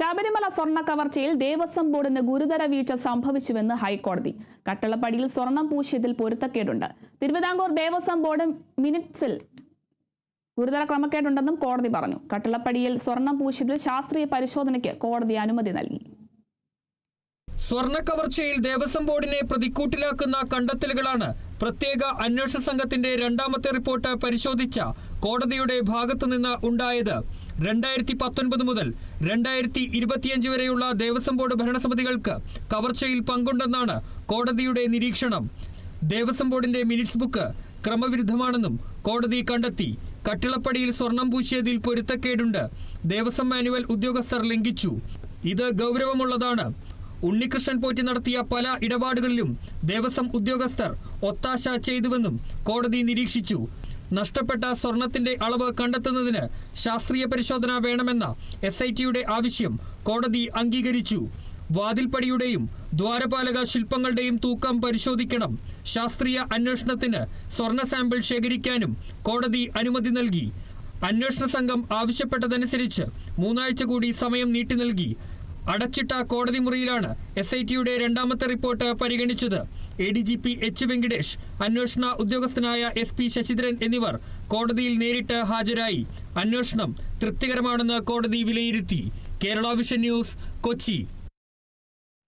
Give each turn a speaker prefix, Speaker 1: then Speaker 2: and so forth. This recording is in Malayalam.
Speaker 1: ശബരിമല സ്വർണ കവർച്ചയിൽ ദേവസ്വം ബോർഡിന് ഗുരുതര വീഴ്ച സംഭവിച്ചുവെന്ന് ഹൈക്കോടതി. കട്ടളപ്പടിയിൽ സ്വർണം പൂശിയതിൽ പൊരുത്തക്കേടുണ്ട്. തിരുവിതാംകൂർ ദേവസ്വം ബോർഡ് മിനിറ്റ്സിൽ ഗുരുതര ക്രമക്കേടുണ്ടെന്നും കോടതി പറഞ്ഞു. കട്ടളപ്പടിയിൽ സ്വർണം പൂശിയതിൽ ശാസ്ത്രീയ പരിശോധനയ്ക്ക് കോടതി അനുമതി നൽകി.
Speaker 2: സ്വർണ കവർച്ചയിൽ ദേവസ്വം ബോർഡിനെ പ്രതിക്കൂട്ടിലാക്കുന്ന കണ്ടെത്തലുകളാണ് പ്രത്യേക അന്വേഷണ സംഘത്തിന്റെ രണ്ടാമത്തെ റിപ്പോർട്ട് പരിശോധിച്ച കോടതിയുടെ ഭാഗത്തുനിന്ന് ഉണ്ടായത്. രണ്ടായിരത്തി പത്തൊൻപത് മുതൽ രണ്ടായിരത്തി ഇരുപത്തിയഞ്ച് വരെയുള്ള ദേവസ്വം ബോർഡ് ഭരണസമിതികൾക്ക് കവർച്ചയിൽ പങ്കുണ്ടെന്നാണ് കോടതിയുടെ നിരീക്ഷണം. ദേവസ്വം ബോർഡിന്റെ മിനിറ്റ്സ് ബുക്ക് ക്രമവിരുദ്ധമാണെന്നും കോടതി കണ്ടെത്തി. കട്ടിളപ്പടിയിൽ സ്വർണം പൂശിയതിൽ പൊരുത്തക്കേടുണ്ട്. ദേവസ്വം മാനുവൽ ഉദ്യോഗസ്ഥർ ലംഘിച്ചു. ഇത് ഗൗരവമുള്ളതാണ്. ഉണ്ണികൃഷ്ണൻ പോറ്റി നടത്തിയ പല ഇടപാടുകളിലും ദേവസ്വം ഉദ്യോഗസ്ഥർ ഒത്താശ ചെയ്തുവെന്നും കോടതി നിരീക്ഷിച്ചു. നഷ്ടപ്പെട്ട സ്വർണത്തിന്റെ അളവ് കണ്ടെത്തുന്നതിന് ശാസ്ത്രീയ പരിശോധന വേണമെന്ന എസ് ഐ ടിയുടെ ആവശ്യം കോടതി അംഗീകരിച്ചു. വാതിൽപ്പടിയുടെയും ദ്വാരപാലക ശില്പങ്ങളുടെയും തൂക്കം പരിശോധിക്കണം. ശാസ്ത്രീയ അന്വേഷണത്തിന് സ്വർണ സാമ്പിൾ ശേഖരിക്കാനും കോടതി അനുമതി നൽകി. അന്വേഷണ സംഘം ആവശ്യപ്പെട്ടതനുസരിച്ച് മൂന്നാഴ്ച കൂടി സമയം നീട്ടി നൽകി. അടച്ചിട്ട കോടതി മുറിയിലാണ് എസ് ഐ ടിയുടെ രണ്ടാമത്തെ റിപ്പോർട്ട് പരിഗണിച്ചത്. A D G P H Venkatesh അന്വേഷണ ഉദ്യോഗസ്ഥനായ എസ് പി ശശിധരൻ എന്നിവർ കോടതിയിൽ നേരിട്ട് ഹാജരായി. അന്വേഷണം തൃപ്തികരമാണെന്ന് കോടതി വിലയിരുത്തി. Kerala vision news Kochi.